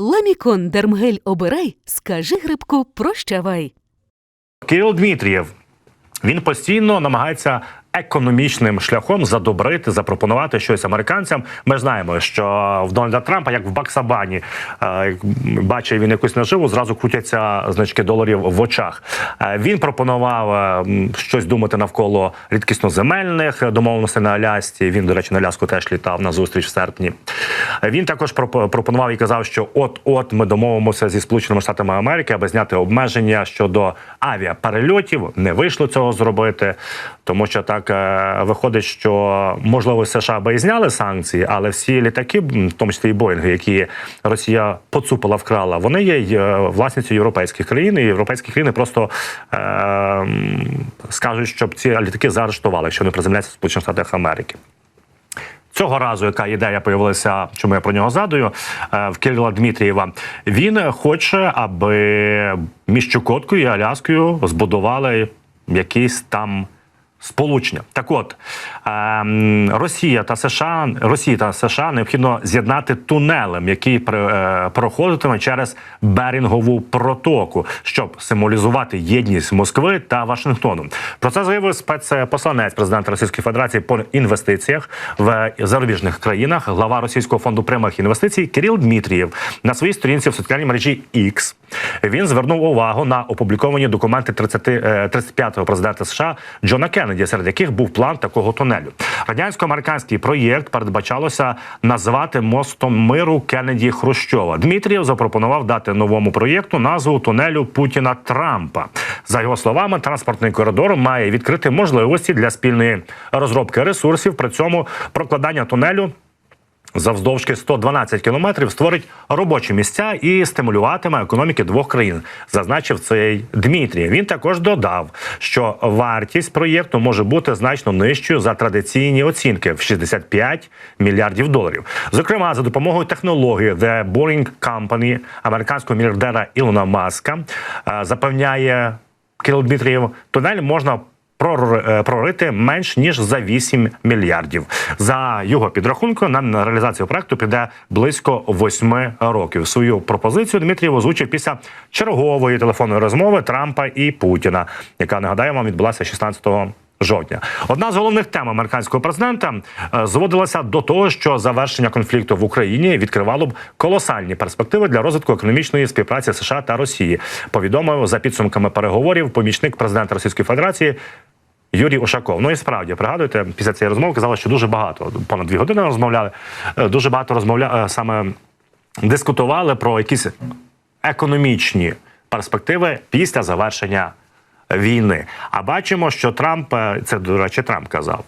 Ламікон Дермгель обирай, скажи грибку прощавай. Кирил Дмитрієв. Він постійно намагається економічним шляхом задобрити, запропонувати щось американцям. Ми знаємо, що в Дональда Трампа, як в Баксабані, е, бачить він якусь наживу, зразу крутяться значки доларів в очах. Е, Він пропонував е, щось думати навколо рідкісноземельних домовленостей на Алясці. Він, до речі, на Аляску теж літав на зустріч в серпні. Він також пропонував і казав, що от-от ми домовимося зі Сполученими Штатами Америки, аби зняти обмеження щодо авіаперельотів. Не вийшло цього зробити, тому що так е, виходить, що можливо США би і зняли санкції, але всі літаки, в тому числі і Боїнги, які Росія поцупила, вкрала, вони є е, власністю європейських країн. І європейські країни просто е, скажуть, щоб ці літаки заарештували, якщо не приземляться в Сполучених Штатах Америки. Цього разу, яка ідея появилася, чому я про нього згадую, е, в Кирила Дмитрієва. Він хоче, аби між Чукоткою і Аляскою збудували якісь там. Сполучення так, от ем, Росія та США Росії та США необхідно з'єднати тунелем, який е, проходитиме через Берінгову протоку, щоб символізувати єдність Москви та Вашингтону. Про це заявив спецпосланець президента Російської Федерації по інвестиціях в зарубіжних країнах, глава Російського фонду прямих інвестицій Кирил Дмитрієв на своїй сторінці в соціальній мережі X. Він звернув увагу на опубліковані документи 30, е, 35-го президента США Джона Кеннеді, серед яких був план такого тунелю. Радянсько-американський проєкт передбачалося назвати мостом миру Кеннеді Хрущова. Дмитрієв запропонував дати новому проєкту назву тунелю Путіна Трампа. За його словами, транспортний коридор має відкрити можливості для спільної розробки ресурсів. При цьому прокладання тунелю завдовжки 112 кілометрів створить робочі місця і стимулюватиме економіки двох країн, зазначив цей Дмитрій. Він також додав, що вартість проєкту може бути значно нижчою за традиційні оцінки в 65 мільярдів доларів. Зокрема, за допомогою технології The Boring Company американського мільярдера Ілона Маска е, запевняє Кирил Дмитрієв, тунель можна прорити менш ніж за 8 мільярдів. За його підрахунком на реалізацію проекту піде близько 8 років. Свою пропозицію Дмитрієв озвучив після чергової телефонної розмови Трампа і Путіна, яка нагадаємо відбулася 16 Жовтня одна з головних тем американського президента е, зводилася до того, що завершення конфлікту в Україні відкривало б колосальні перспективи для розвитку економічної співпраці США та Росії. Повідомив за підсумками переговорів помічник президента Російської Федерації Юрій Ушаков. Ну і справді пригадуєте, після цієї розмови казали, що дуже багато понад дві години розмовляли. е, Дуже багато розмовляли саме дискутували про якісь економічні перспективи після завершення війни. А бачимо, що Трамп е, це до речі, Трамп казав.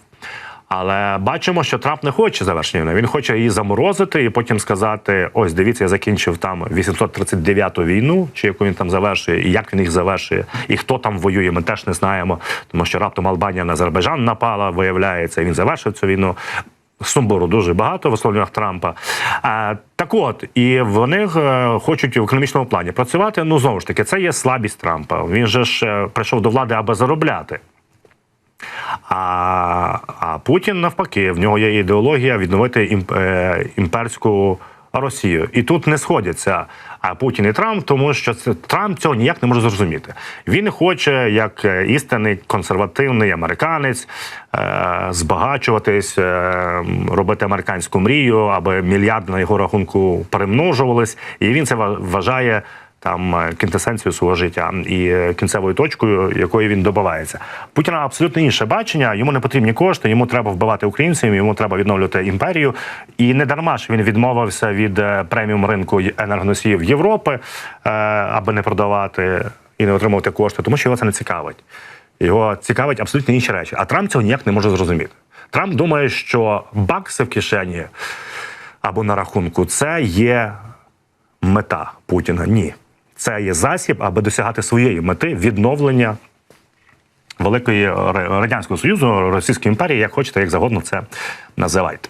Але бачимо, що Трамп не хоче завершення війни. Він хоче її заморозити і потім сказати: ось дивіться, я закінчив там 839-ту війну, чи яку він там завершує, і як він їх завершує, і хто там воює. Ми теж не знаємо, тому що раптом Албанія на Азербайджан напала, виявляється. і Він завершив цю війну. Сумбуру дуже багато в висловлюваннях Трампа. А, так от, і вони е, хочуть в економічному плані працювати. Ну знову ж таки, це є слабість Трампа. Він же ж е, прийшов до влади, аби заробляти. А, а Путін навпаки, в нього є ідеологія відновити імп, е, імперську Росію. І тут не сходяться а Путін і Трамп, тому що це Трамп цього ніяк не може зрозуміти. Він хоче, як е, істинний консервативний американець, е, збагачуватись, е, робити американську мрію, аби мільярди на його рахунку перемножувались, і він це ва- вважає там е, кінтесенцію свого життя і е, кінцевою точкою, якої він добивається. Путіна абсолютно інше бачення. Йому не потрібні кошти, йому треба вбивати українців, йому треба відновлювати імперію. І не дарма ж він відмовився від е, преміум ринку енергоносіїв Європи, аби не продавати і не отримувати кошти, тому що його це не цікавить. Його цікавить абсолютно інші речі. А Трамп цього ніяк не може зрозуміти. Трамп думає, що бакси в кишені або на рахунку це є мета Путіна. Ні. Це є засіб, аби досягати своєї мети відновлення великої радянського союзу, Російської імперії, як хочете, як завгодно це називайте.